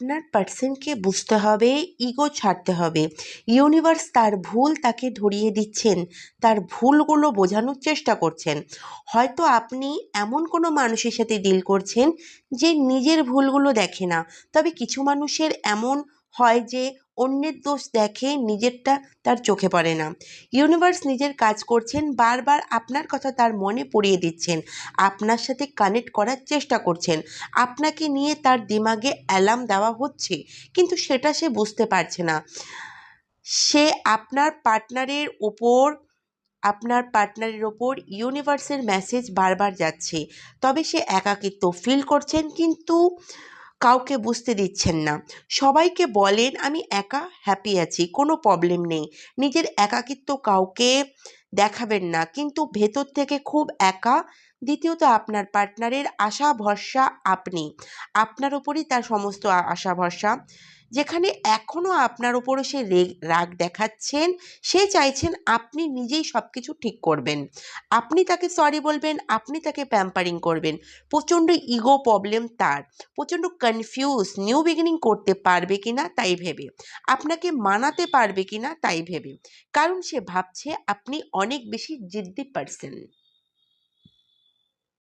আপনার পার্সনকে বুঝতে হবে ইগো ছাড়তে হবে। ইউনিভার্স তার ভুল তাকে ধরিয়ে দিচ্ছেন, তার ভুলগুলো বোঝানোর চেষ্টা করছেন। হয়তো আপনি এমন কোনো মানুষের সাথে ডিল করছেন যে নিজের ভুলগুলো দেখে না, তবে কিছু মানুষের এমন হয় যে অন্যের দোষ দেখে নিজেরটা তার চোখে পড়ে না। ইউনিভার্স নিজের কাজ করছেন, বারবার আপনার কথা তার মনে পড়িয়ে দিচ্ছেন। আপনার সাথে কানেক্ট করার চেষ্টা করছেন। আপনাকে নিয়ে তার দিমাগে অ্যালার্ম দেওয়া হচ্ছে, কিন্তু সেটা সে বুঝতে পারছে না। সে আপনার পার্টনারের ওপর, আপনার পার্টনারের ওপর ইউনিভার্সের মেসেজ বারবার যাচ্ছে। তবে সে একাকিত্ব ফিল করছেন, কিন্তু কাউকে বুঝতে দিচ্ছেন না। সবাইকে বলেন, আমি একা হ্যাপি আছি, কোনো প্রবলেম নেই। নিজের একাকিত্ব কাউকে দেখাবেন না। কিন্তু ভেতর থেকে খুব একা, দ্বিতীয়ত আপনার পার্টনারের আশা ভরসা আপনি। আপনার ওপরই তার সমস্ত আশা ভরসা যেখানে এখনও আপনার ওপরে সে রাগ দেখাচ্ছেন, সে চাইছেন আপনি নিজেই সব কিছু ঠিক করবেন। আপনি তাকে সরি বলবেন, আপনি তাকে প্যাম্পারিং করবেন। প্রচণ্ড ইগো প্রবলেম তার। প্রচণ্ড কনফিউজ নিউ বিগিনিং করতে পারবে কি না তাই ভেবে। আপনাকে মানাতে পারবে কি না তাই ভেবে। কারণ সে ভাবছে আপনি অনেক বেশি জিদ্দি পারসন